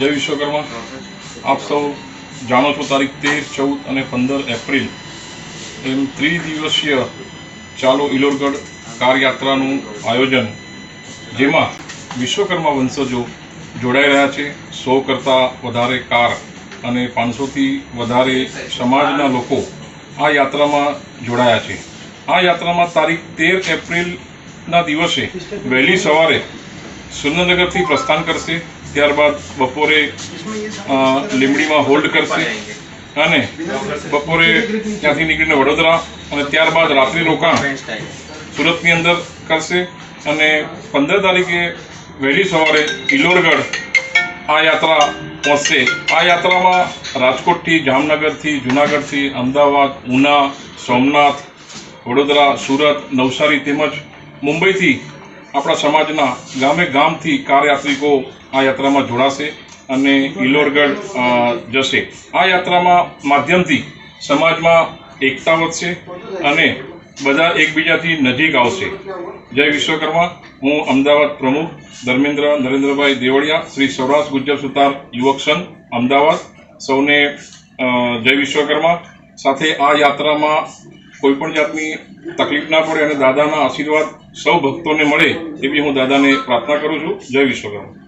જય વિશ્વકર્મા આપ સૌ જાણો છો તારીખ તેર, ચૌદ અને પંદર એપ્રિલ. એમ ત્રિદિવસીય ચાલો ઇલોરગઢ કાર યાત્રાનું આયોજન, જેમાં વિશ્વકર્મા વંશજો જોડાઈ રહ્યા છે. સો કરતાં વધારે કાર અને પાંચસોથી વધારે સમાજના લોકો આ યાત્રામાં જોડાયા છે. આ યાત્રામાં તારીખ તેર એપ્રિલના દિવસે વહેલી સવારે સુરેન્દ્રનગરથી પ્રસ્થાન કરશે. ત્યારબાદ બપોરે લીમડીમાં હોલ્ડ કરશે અને બપોરે ત્યાંથી નીકળીને વડોદરા અને ત્યારબાદ રાત્રિ રોકાણ સુરતની અંદર કરશે અને પંદર તારીખે વહેલી સવારે ઇલોરગઢ આ યાત્રા પહોંચશે. આ યાત્રામાં રાજકોટથી જામનગરથી, જુનાગઢથી અમદાવાદ, ઉના, સોમનાથ, વડોદરા, સુરત, નવસારી તેમજ મુંબઈથી આપણા સમાજના ગામે ગામથી કાર યાત્રિકો આ યાત્રામાં જોડાશે અને ઇલોરગઢ જશે. આ યાત્રામાં માધ્યમથી સમાજમાં એકતા વધશે અને બધા એકબીજાથી નજીક આવશે. જય વિશ્વકર્મા. હું અમદાવાદ પ્રમુખ ધર્મેન્દ્ર નરેન્દ્રભાઈ દેવળિયા, શ્રી સૌરાષ્ટ્ર ગુજ્જર સુતાર યુવક સંઘ, અમદાવાદ. સૌને જય વિશ્વકર્મા. સાથે આ યાત્રામાં કોઈ પણ જાતની તકલીફ ના પડે અને દાદાના આશીર્વાદ સૌ ભક્તોને મળે એવી હું દાદાને પ્રાર્થના કરું છું. જય વિશ્વકર્મા.